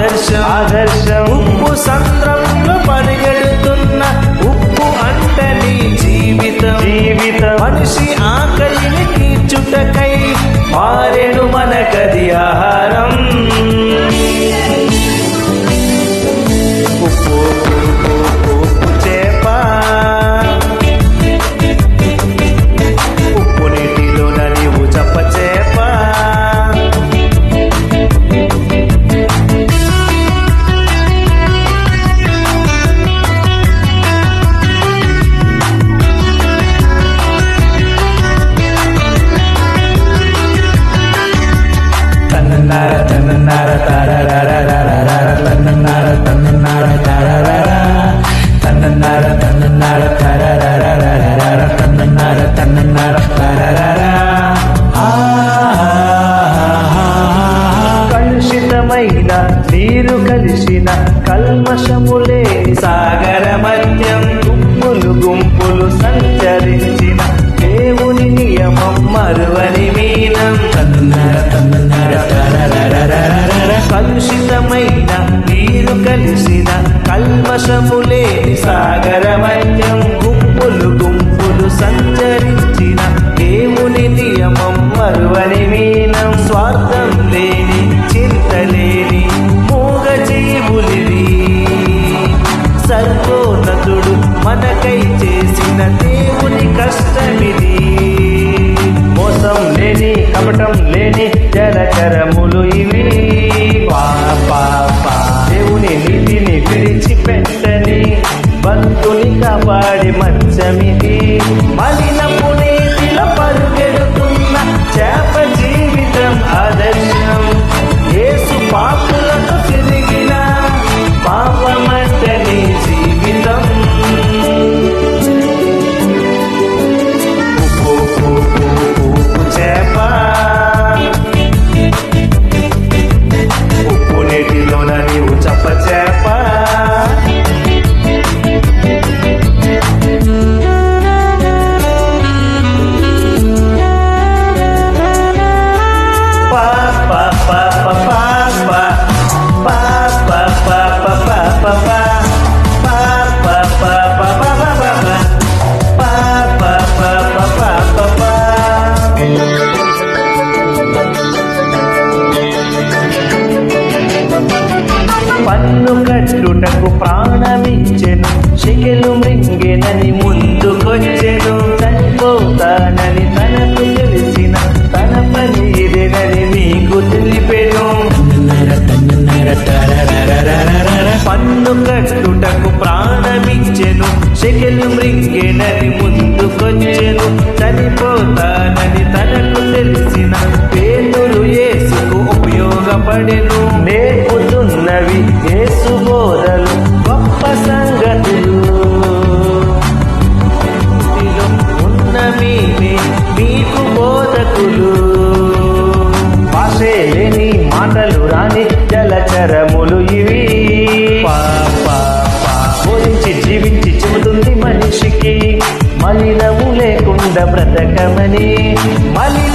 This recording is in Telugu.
ఆదర్శం. ఆదర్శం. ఉప్పు సంద్రంలో పరిగెడుతున్న ఉప్పు అంటే నీ జీవితం. జీవితం. మనిషి ఆకలిని తీర్చుటకై మారెడు మనకది ఆహారం. తన్నున్నార తారరరరరర తన్నున్నార తన్నున్నార తారరర తన్నున్నార తన్నున్నార తారరరరర తన్నున్నార తన్నున్నార తారరర కలుషితమైన నీరు కలిసిన కల్మషములే మహోన్నతుడు మనకై చేసిన దేవుని కష్టమిది. మోసం లేని కపటం లేని చరచరములు ఇవి. గుండకు ప్రాణమిచ్చెను. శిఖలు మృంగెనని ముందుకొచ్చెను. నీ మాటలు రాని జలచరములు ఇవి. బోధించి జీవించి చెబుతుంది మనిషికి. మలినము లేకుండా బ్రతకమని మలి